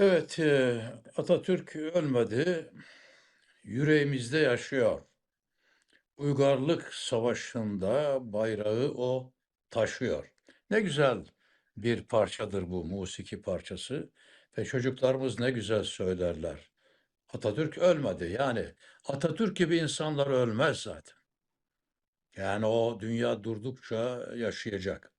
Evet, e, Atatürk ölmedi, yüreğimizde yaşıyor. Uygarlık Savaşı'nda bayrağı o taşıyor. Ne güzel bir parçadır bu musiki parçası ve çocuklarımız ne güzel söylerler. Atatürk ölmedi. Yani Atatürk gibi insanlar ölmez zaten. Yani o dünya durdukça yaşayacak.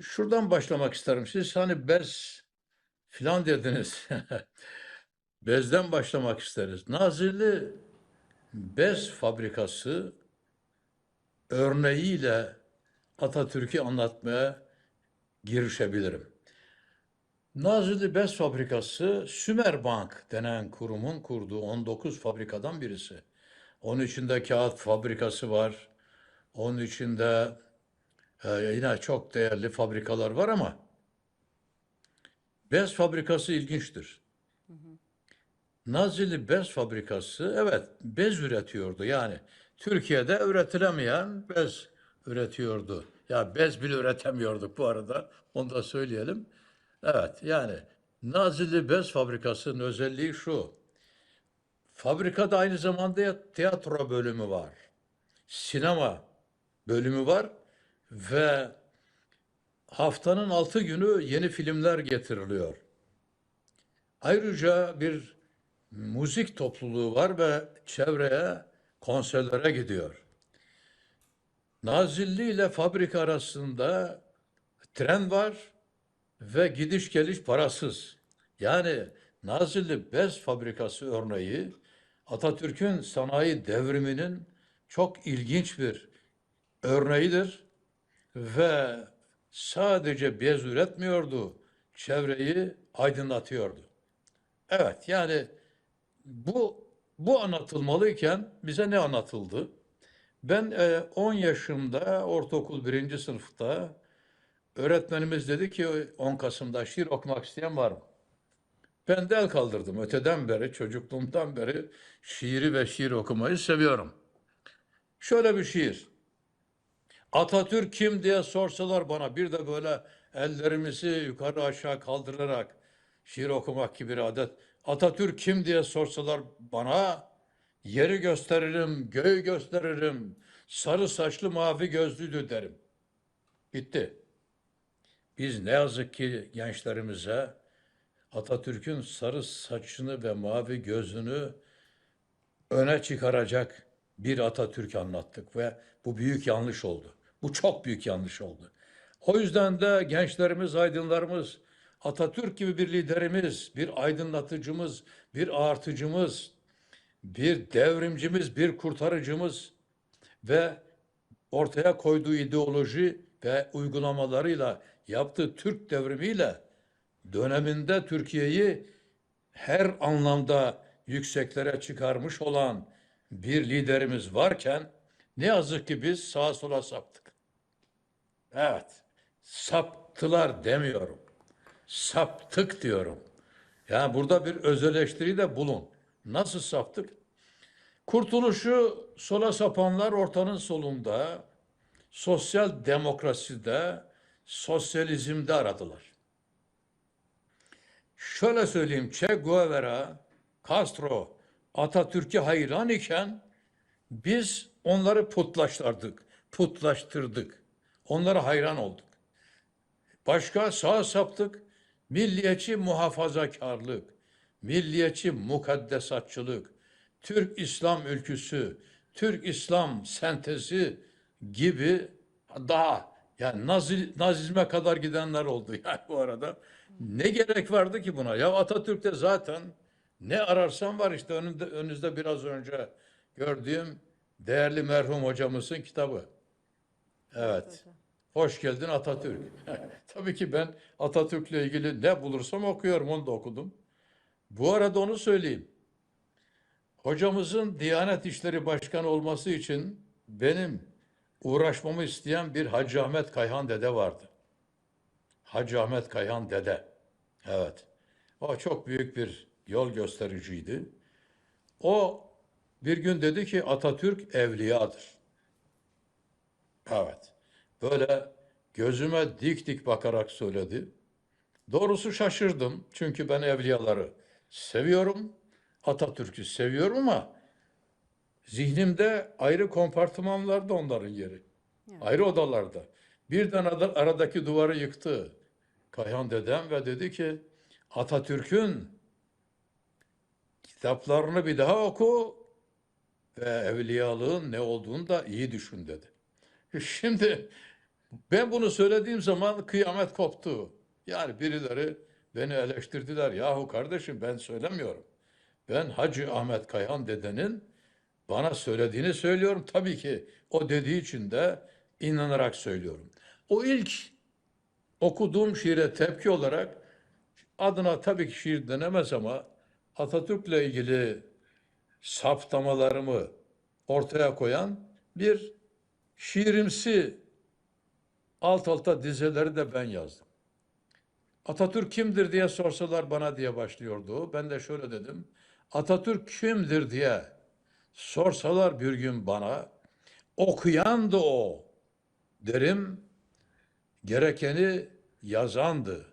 Şuradan başlamak isterim. Siz hani bez filan dediniz. Bezden başlamak isteriz. Nazilli Bez Fabrikası örneğiyle Atatürk'ü anlatmaya girişebilirim. Nazilli Bez Fabrikası Sümerbank denen kurumun kurduğu 19 fabrikadan birisi. Onun içinde kağıt fabrikası var. Onun içinde e, yine çok değerli fabrikalar var ama bez fabrikası ilginçtir. Nazilli Bez Fabrikası evet bez üretiyordu. Yani Türkiye'de üretilemeyen bez üretiyordu. Ya bez bile üretemiyorduk bu arada. Onu da söyleyelim. Evet yani Nazilli Bez Fabrikası'nın özelliği şu. Fabrikada aynı zamanda tiyatro bölümü var. Sinema bölümü var ve haftanın altı günü yeni filmler getiriliyor. Ayrıca bir müzik topluluğu var ve çevreye konserlere gidiyor. Nazilli ile fabrika arasında tren var ve gidiş geliş parasız. Yani Nazilli Bez Fabrikası örneği Atatürk'ün sanayi devriminin çok ilginç bir örneğidir ve sadece bez üretmiyordu, çevreyi aydınlatıyordu. Evet yani bu bu anlatılmalıyken bize ne anlatıldı? Ben e, 10 yaşımda ortaokul birinci sınıfta öğretmenimiz dedi ki 10 Kasım'da şiir okumak isteyen var mı? Ben de kaldırdım. Öteden beri, çocukluğumdan beri şiiri ve şiir okumayı seviyorum. Şöyle bir şiir. Atatürk kim diye sorsalar bana bir de böyle ellerimizi yukarı aşağı kaldırarak şiir okumak gibi bir adet. Atatürk kim diye sorsalar bana yeri gösteririm, göğü gösteririm, sarı saçlı mavi gözlüydü derim. Bitti. Biz ne yazık ki gençlerimize Atatürk'ün sarı saçını ve mavi gözünü öne çıkaracak bir Atatürk anlattık ve bu büyük yanlış oldu. Bu çok büyük yanlış oldu. O yüzden de gençlerimiz, aydınlarımız Atatürk gibi bir liderimiz, bir aydınlatıcımız, bir artıcımız, bir devrimcimiz, bir kurtarıcımız ve ortaya koyduğu ideoloji ve uygulamalarıyla yaptığı Türk devrimiyle döneminde Türkiye'yi her anlamda yükseklere çıkarmış olan bir liderimiz varken ne yazık ki biz sağa sola saptık. Evet, saptılar demiyorum. Saptık diyorum. Yani burada bir öz de bulun. Nasıl saptık? Kurtuluşu sola sapanlar ortanın solunda, sosyal demokraside, sosyalizmde aradılar. Şöyle söyleyeyim, Che Guevara, Castro, Atatürk'e hayran iken biz onları putlaştırdık, putlaştırdık. Onlara hayran olduk. Başka sağa saptık, milliyetçi muhafazakarlık, milliyetçi mukaddesatçılık, Türk İslam ülküsü, Türk İslam sentezi gibi daha yani Nazi, Nazizme kadar gidenler oldu yani bu arada. Ne gerek vardı ki buna? Ya Atatürk'te zaten ne ararsan var işte önünde, önünüzde biraz önce gördüğüm değerli merhum hocamızın kitabı. Evet. Hoş geldin Atatürk. Tabii ki ben Atatürk'le ilgili ne bulursam okuyorum, onu da okudum. Bu arada onu söyleyeyim. Hocamızın Diyanet İşleri Başkanı olması için benim uğraşmamı isteyen bir Hacı Ahmet Kayhan dede vardı. Hacı Ahmet Kayhan dede. Evet. O çok büyük bir yol göstericiydi. O bir gün dedi ki Atatürk evliyadır. Evet. Böyle gözüme dik dik bakarak söyledi. Doğrusu şaşırdım. Çünkü ben evliyaları seviyorum. Atatürk'ü seviyorum ama zihnimde ayrı kompartımanlarda onların yeri. Ayrı odalarda. Birden ada- aradaki duvarı yıktı. Kayhan dedem ve dedi ki Atatürk'ün kitaplarını bir daha oku ve evliyalığın ne olduğunu da iyi düşün dedi. Şimdi ben bunu söylediğim zaman kıyamet koptu. Yani birileri beni eleştirdiler. Yahu kardeşim ben söylemiyorum. Ben Hacı Ahmet Kayhan dedenin bana söylediğini söylüyorum. Tabii ki o dediği için de inanarak söylüyorum. O ilk okuduğum şiire tepki olarak adına tabii ki şiir denemez ama Atatürk'le ilgili saptamalarımı ortaya koyan bir şiirimsi alt alta dizeleri de ben yazdım. Atatürk kimdir diye sorsalar bana diye başlıyordu. Ben de şöyle dedim. Atatürk kimdir diye sorsalar bir gün bana okuyandı o derim. Gerekeni yazandı.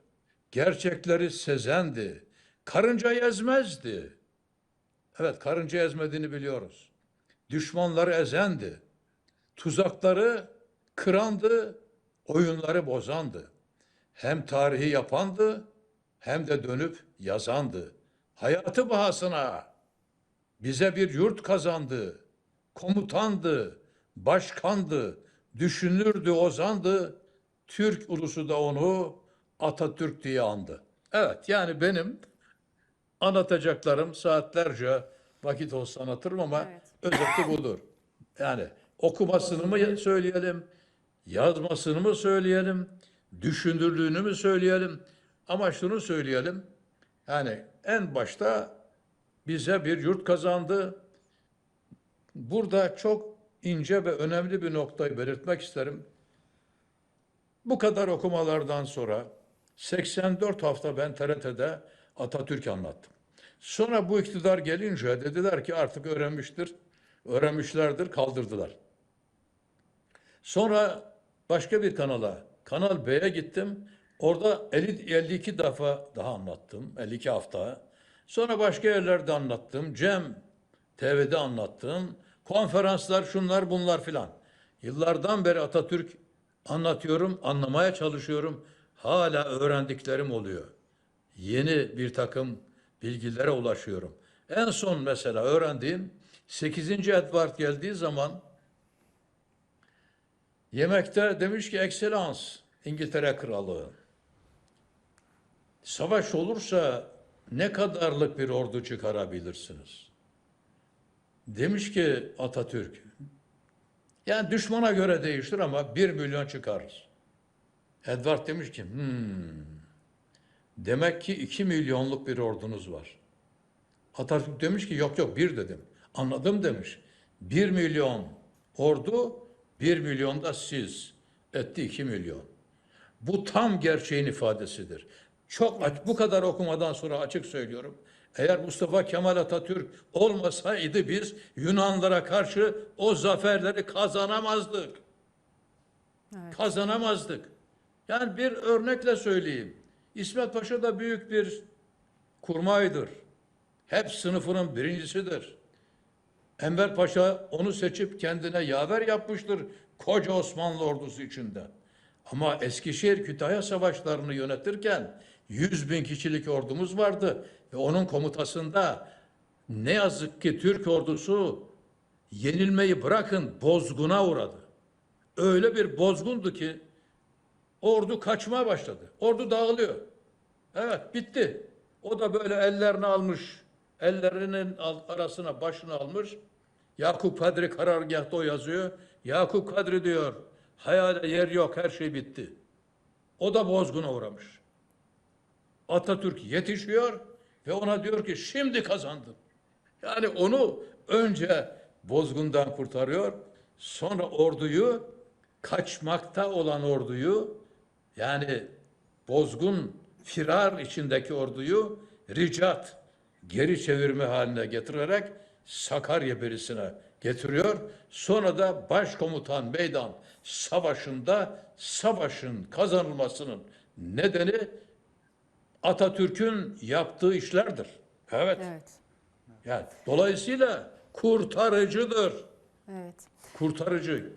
Gerçekleri sezendi. Karınca ezmezdi. Evet karınca ezmediğini biliyoruz. Düşmanları ezendi. Tuzakları kırandı, oyunları bozandı. Hem tarihi yapandı hem de dönüp yazandı. Hayatı bahasına bize bir yurt kazandı. Komutandı, başkandı, düşünürdü, ozandı. Türk ulusu da onu Atatürk diye andı. Evet yani benim anlatacaklarım saatlerce vakit olsa anlatırım ama Evet. özeti budur. Yani okumasını mı söyleyelim, yazmasını mı söyleyelim, düşündürdüğünü mü söyleyelim ama şunu söyleyelim. Yani en başta bize bir yurt kazandı. Burada çok ince ve önemli bir noktayı belirtmek isterim. Bu kadar okumalardan sonra 84 hafta ben TRT'de Atatürk anlattım. Sonra bu iktidar gelince dediler ki artık öğrenmiştir, öğrenmişlerdir, kaldırdılar. Sonra başka bir kanala, Kanal B'ye gittim. Orada 50, 52 defa daha anlattım, 52 hafta. Sonra başka yerlerde anlattım. Cem TV'de anlattım. Konferanslar, şunlar bunlar filan. Yıllardan beri Atatürk anlatıyorum, anlamaya çalışıyorum. Hala öğrendiklerim oluyor. Yeni bir takım bilgilere ulaşıyorum. En son mesela öğrendiğim 8. Edward geldiği zaman Yemekte demiş ki ekselans İngiltere Kralı. Savaş olursa ne kadarlık bir ordu çıkarabilirsiniz? Demiş ki Atatürk, yani düşmana göre değiştir ama bir milyon çıkarız. Edward demiş ki, hmm, demek ki iki milyonluk bir ordunuz var. Atatürk demiş ki yok yok bir dedim. Anladım demiş. Bir milyon ordu, bir milyon da siz. Etti iki milyon. Bu tam gerçeğin ifadesidir. Çok aç, bu kadar okumadan sonra açık söylüyorum. Eğer Mustafa Kemal Atatürk olmasaydı biz Yunanlara karşı o zaferleri kazanamazdık. Kazanamazdık. Yani bir örnekle söyleyeyim. İsmet Paşa da büyük bir kurmaydır. Hep sınıfının birincisidir. Enver Paşa onu seçip kendine yaver yapmıştır koca Osmanlı ordusu içinde. Ama Eskişehir Kütahya savaşlarını yönetirken 100 bin kişilik ordumuz vardı ve onun komutasında ne yazık ki Türk ordusu yenilmeyi bırakın bozguna uğradı. Öyle bir bozgundu ki ordu kaçmaya başladı. Ordu dağılıyor. Evet bitti. O da böyle ellerini almış. Ellerinin arasına başını almış. Yakup Kadri karargahta o yazıyor. Yakup Kadri diyor. Hayale yer yok her şey bitti. O da bozguna uğramış. Atatürk yetişiyor ve ona diyor ki şimdi kazandın. Yani onu önce bozgundan kurtarıyor. Sonra orduyu kaçmakta olan orduyu yani bozgun firar içindeki orduyu ricat geri çevirme haline getirerek Sakarya berisine getiriyor. Sonra da başkomutan meydan savaşında savaşın kazanılmasının nedeni Atatürk'ün yaptığı işlerdir. Evet. Evet. Yani dolayısıyla kurtarıcıdır. Evet. Kurtarıcı.